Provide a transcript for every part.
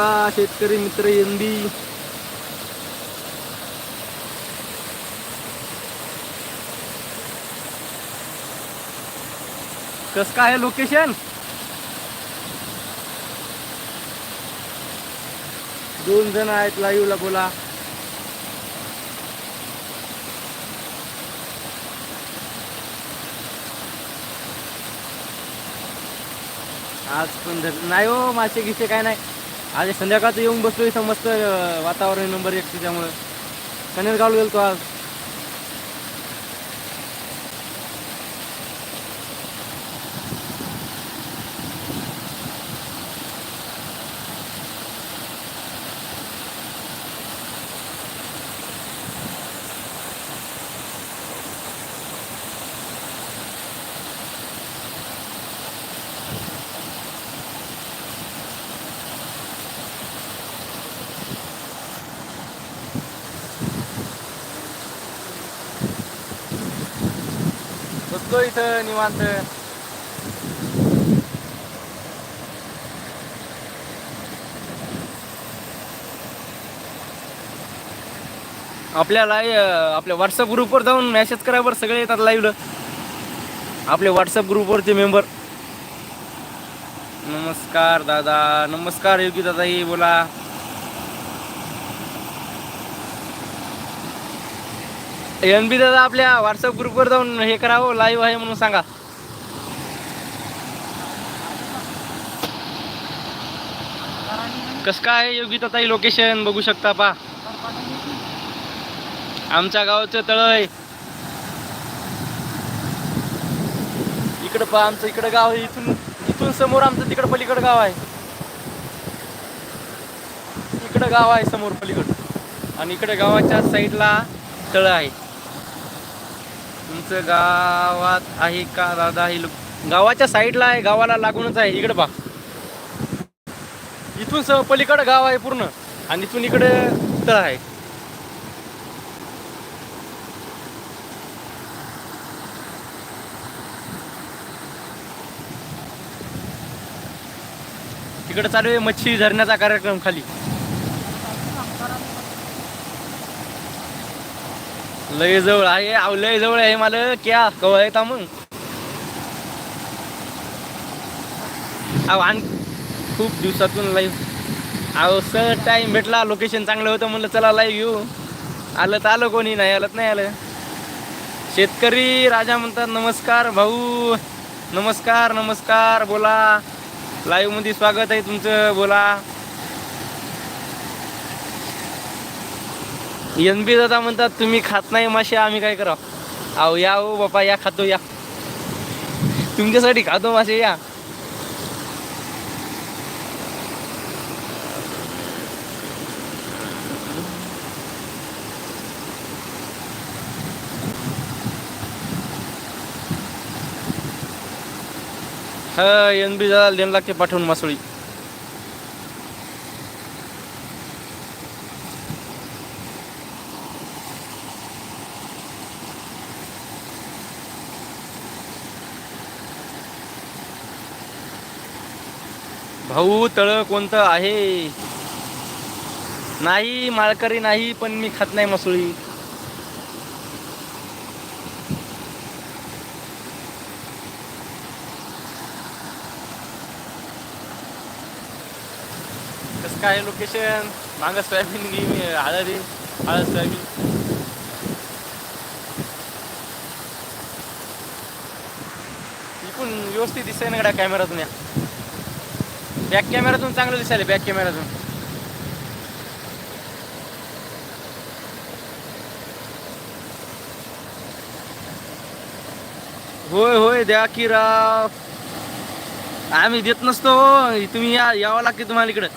आपला शेतकरी मित्र एनबी कस काय आहे लोकेशन दोन जण आहेत लाईव्हला बोला. आज पण धर- नाही हो मासे गिसे काय नाही. आज संध्याकाळचं येऊन बसलो इथं मस्त वातावरण नंबर एक त्याच्यामुळं कनेर गाव गेलो आज. बसलो इथं निवांत. आपल्याला आपल्या व्हॉट्सअप ग्रुपवर जाऊन मेसेज करा सगळे येतात लाईव्हला आपले व्हॉट्सअप ग्रुपवरचे मेंबर नमस्कार दादा नमस्कार योगी दादाही बोला. एन बी दादा आपल्या व्हॉट्सअप ग्रुपवर जाऊन हे करावं लाईव्ह आहे म्हणून सांगा. कसं काय योगी ताई लोकेशन बघू शकता पा आमच्या गावाचं तळ आहे. इकडं पहा आमचं इकडं गाव आहे. इथून इथून समोर आमचं तिकडं पलीकडं गाव आहे. इकडं गाव आहे समोर पलीकडं. आणि इकडे गावाच्या साईडला तळ आहे. तुमचं गावात आहे का? दादा हे लोक गावाच्या साईडला आहे गावाला लागूनच आहे. इकडे पहा. इथून स पलीकडं गाव आहे पूर्ण. आणि इथून इकडे तळ आहे. तिकडे चालू आहे मच्छी धरण्याचा कार्यक्रम खाली. लय जवळ आहे अहो लय जवळ आहे मला क्या कवळ येता मग? अहो आण खूप दिवसातून लाईव्ह अहो सर टाइम भेटला लोकेशन चांगलं होतं म्हणलं चला लाईव्ह येऊ आलं तर आलं कोणी नाही आलं नाही आलं. शेतकरी राजा म्हणतात नमस्कार भाऊ नमस्कार नमस्कार बोला. लाईव्हमध्ये स्वागत आहे तुमचं बोला. एन बी दादा म्हणतात तुम्ही खात नाही मासे आम्ही काय करावं? अहो या हो बापा या खातो या. तुमच्यासाठी खातो मासे या. हा एन बी दादा लेन लागते पाठवून मासोळी. भाऊ तळ कोणतं आहे? नाही माळकरी नाही पण मी खात नाही मसुळी. कसं काय लोकेशन मागं सोयाबीन घे हळद आहे. हळद सोयाबीन. इकून व्यवस्थित दिसतंय ना कॅमेरा कॅमेरातून या. बॅक कॅमेरातून चांगलं दिसायला बॅक कॅमेरातून होय होय द्या की राव. आम्ही देत नसतो हो. तुम्ही या यावं लागते तुम्हाला इकडं.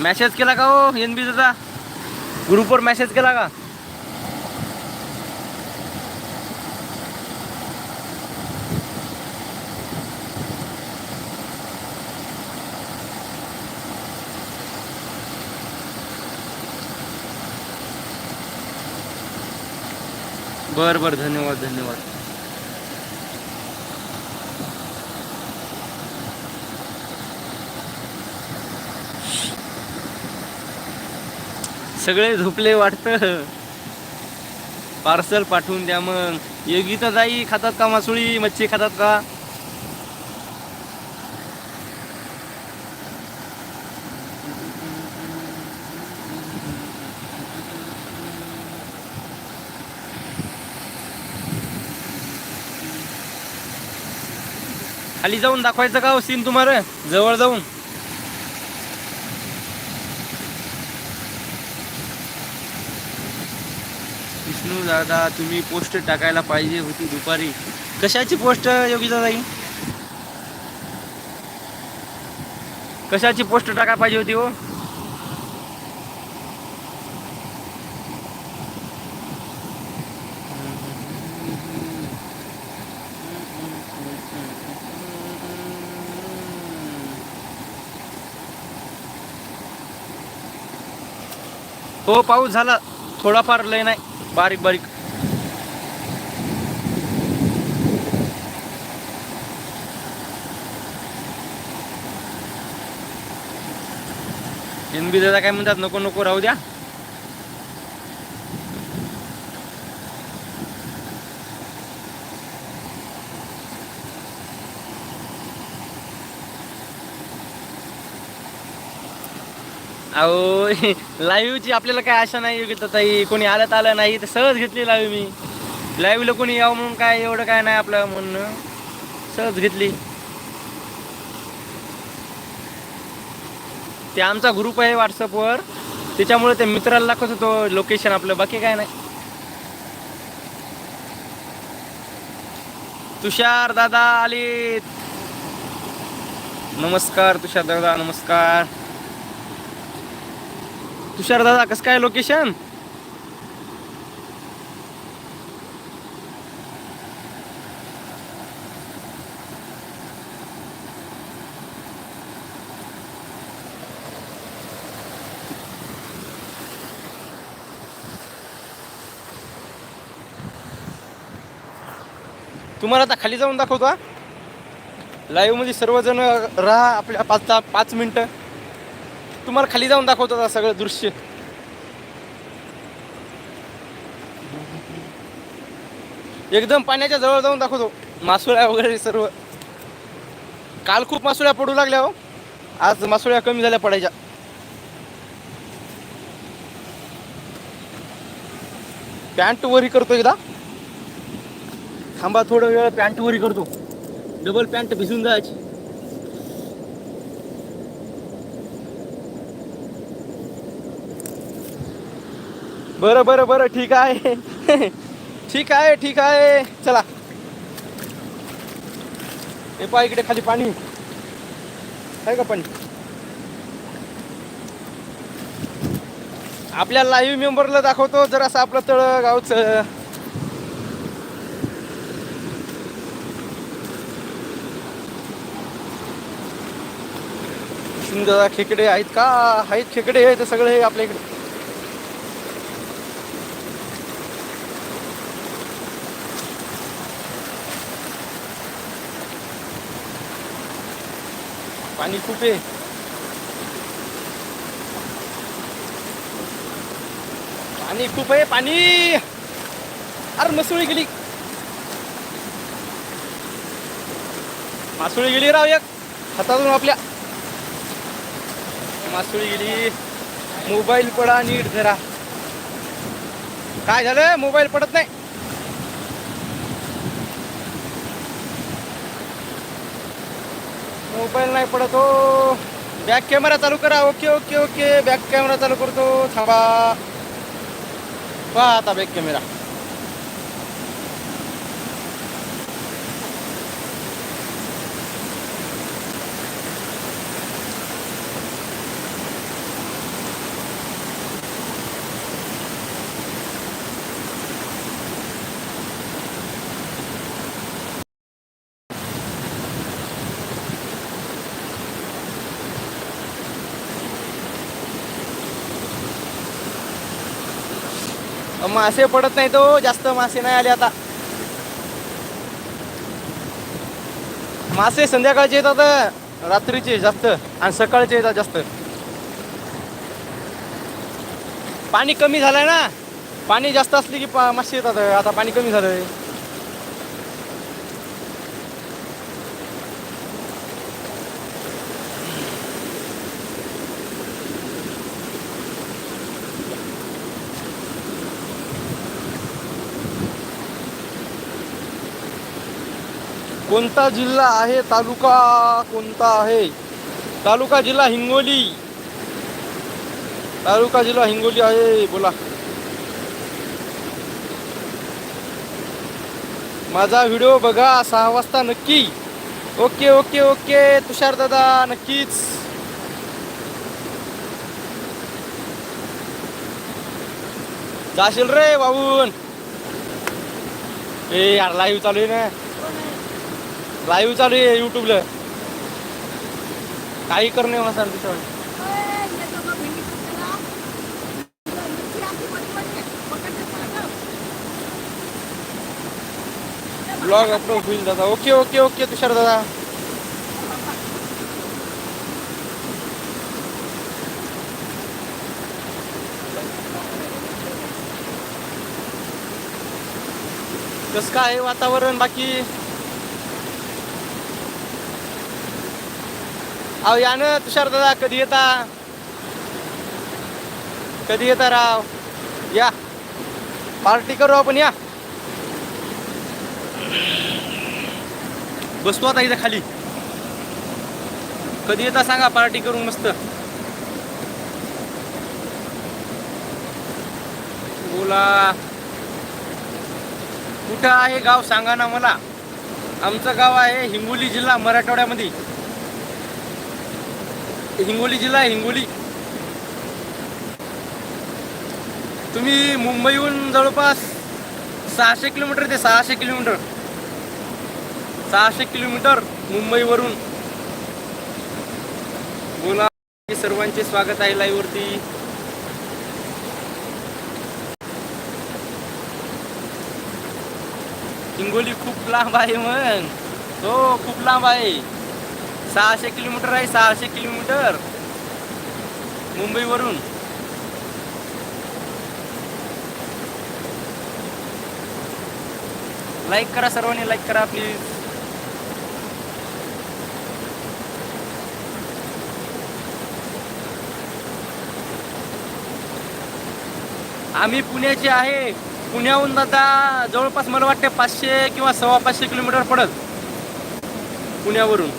मेसेज केला का हो एन बी ग्रुपवर मेसेज केला का? बर बर धन्यवाद धन्यवाद. सगळे झोपले वाटतं. पार्सल पाठवून द्या मग. योगी तर जाई खातात का मासुळी? मच्छी खातात का? खाली जाऊन दाखवायचं का हो सीन तुम्हाला? जवळ जाऊन. विष्णू दादा तुम्ही पोस्ट टाकायला पाहिजे होती दुपारी. कशाची पोस्ट योगिता ताई कशाची पोस्ट टाकायला पाहिजे होती हो? हो पाऊस झाला. थोडाफार लय नाही. बारीक बारीक. एनबी दादा काय म्हणतात? नको नको राहू द्या. अहो लाईव्हची आपल्याला काय आशा नाही योग्य ताई कोणी आलं तर आलं नाही तर सहज घेतली लाईव्ह मी. लाईव्हला कोणी यावं म्हणून काय एवढं काय नाही आपलं म्हणणं. सहज घेतली. ते आमचा ग्रुप आहे व्हॉट्सअपवर त्याच्यामुळे ते मित्राला दाखवत होतो लोकेशन आपलं बाकी काय नाही. तुषार दादा आलीत. नमस्कार तुषार दादा नमस्कार. तुषार दादा कसं काय लोकेशन तुम्हाला आता खाली जाऊन दाखवतो लाईव्हमध्ये सर्वजण राहा आपल्या पाच पाच मिनिटं. तुम्हाला खाली जाऊन दाखवतो आता सगळं दृश्य. एकदम पाण्याच्या जवळ जाऊन दाखवतो. मासुळ्या वगैरे सर्व. काल खूप मासुळ्या पडू लागल्या हो. आज मासुळ्या कमी झाल्या पडायच्या. पॅन्ट वरी करतो एकदा. थांबा थोडं वेळ पॅन्ट वरी करतो. डबल पॅन्ट भिजून जायची. बरं बरं बरं ठीक आहे. ठीक आहे ठीक आहे. चला. हे पहा इकडे खाली पाणी. आहे का पाणी? आपल्या लाईव्ह मेंबरला दाखवतो जरासं आपलं तळ गावचं सुंदर खेकडे आहेत का? आहेत खेकडे आहेत सगळे आपल्या इकडे. पाणी खूप आहे पाणी खूप आहे पाणी! अरे मसुळी गेली. मासुळी गेली राव एक. हातातून आपल्या. मासुळी गेली. मोबाईल पडा नीट धरा. काय झालं? मोबाईल पडत नाही. मोबाईल नाही पडत हो. बॅक कॅमेरा चालू करा. Okay okay okay back camera चालू करतो. थांबा. पहा आता बॅक कॅमेरा मासे पडत नाही तो जास्त मासे नाही आले आता. मासे संध्याकाळचे येतात रात्रीचे जास्त आणि सकाळचे येतात जास्त. पाणी कमी झालंय ना? पाणी जास्त असले की पा- मासे येतात आता पाणी कमी झालंय. कोणता जिल्हा आहे तालुका कोणता आहे? तालुका जिल्हा हिंगोली. तालुका जिल्हा हिंगोली आहे बोला. माझा व्हिडिओ बघा सहा वाजता नक्की. ओके ओके ओके तुषार दादा नक्कीच. जाशील रे बाबून ए यार लाईव्ह चालू आहे ना. लाईव्ह चालू आहे युट्यूबला. काही करणे मसाल तिथं ब्लॉग अपलोड होईल दादा. ओके ओके ओके तुषार दादा. कसं काय वातावरण बाकी? अहो या ना तुषार दादा कधी येता? कधी येता राव? या. पार्टी करू आपण या. बसतो आता इथं खाली. कधी येता सांगा पार्टी करून मस्त. बोला. कुठं आहे गाव सांगा ना मला. आमचं गाव आहे हिंगोली जिल्हा मराठवाड्यामध्ये. हिंगोली जिल्हा आहे हिंगोली. तुम्ही मुंबईहून जवळपास सहाशे किलोमीटर ते सहाशे किलोमीटर सहाशे किलोमीटर मुंबईवरून बोला. सर्वांचे स्वागत आहे लाईव्हवरती हिंगोली खूप लांब आहे मग हो खूप लांब आहे. सहाशे किलोमीटर आहे सहाशे किलोमीटर. मुंबईवरून. लाईक करा सर्वांनी लाईक करा प्लीज आम्ही पुण्याचे आहे. पुण्याहून आता जवळपास मला वाटते पाचशे किंवा सव्वा पाचशे किलोमीटर पडत पुण्यावरून.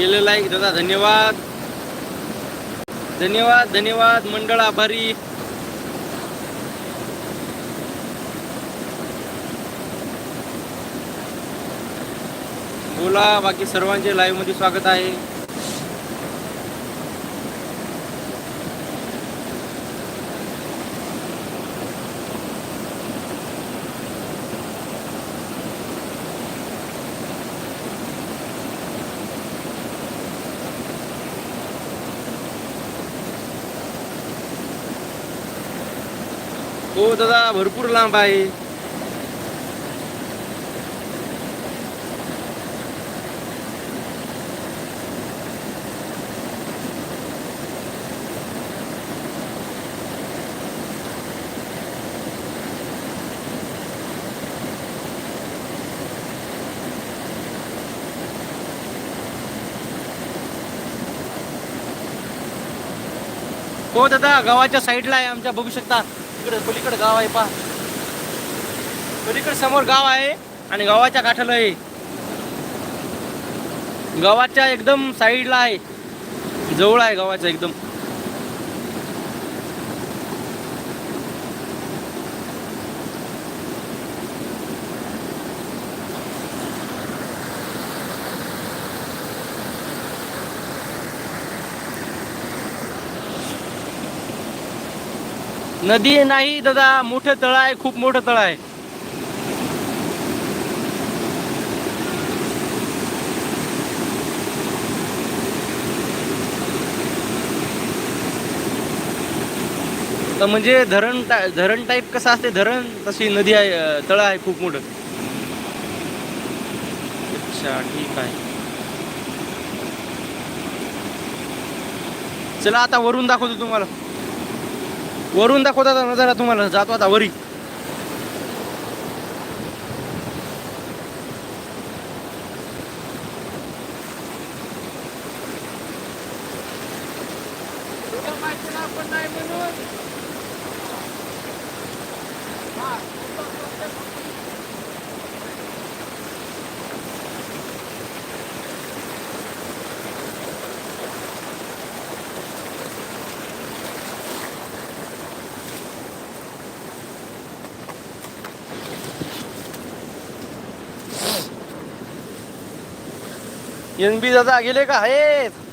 केलेला आहे. दादा धन्यवाद. धन्यवाद धन्यवाद मंडळ आभारी. बोला बाकी सर्वांचे लाईव्हमध्ये स्वागत आहे. हो दादा भरपूर लांब आहे. हो दादा गावाच्या साईडला आहे आमच्या बघू शकता. इकडे पलीकडे गाव आहे पा पलीकडे समोर गाव आहे आणि गावाच्या काठाला आहे. गावाच्या एकदम साईडला आहे. जवळ आहे गावाच्या एकदम. नदी नाही दादा मोठं तळ आहे खूप मोठं तळ आहे. तर म्हणजे धरण टा धरण टाईप कसं असते? धरण तशी नदी आहे तळ आहे खूप मोठं. अच्छा ठीक आहे. चला आता वरून दाखवतो तुम्हाला. वरून दाखवता नजारा तुम्हाला? जातो आता वरी. एन बी दादा गेले का? आहेत.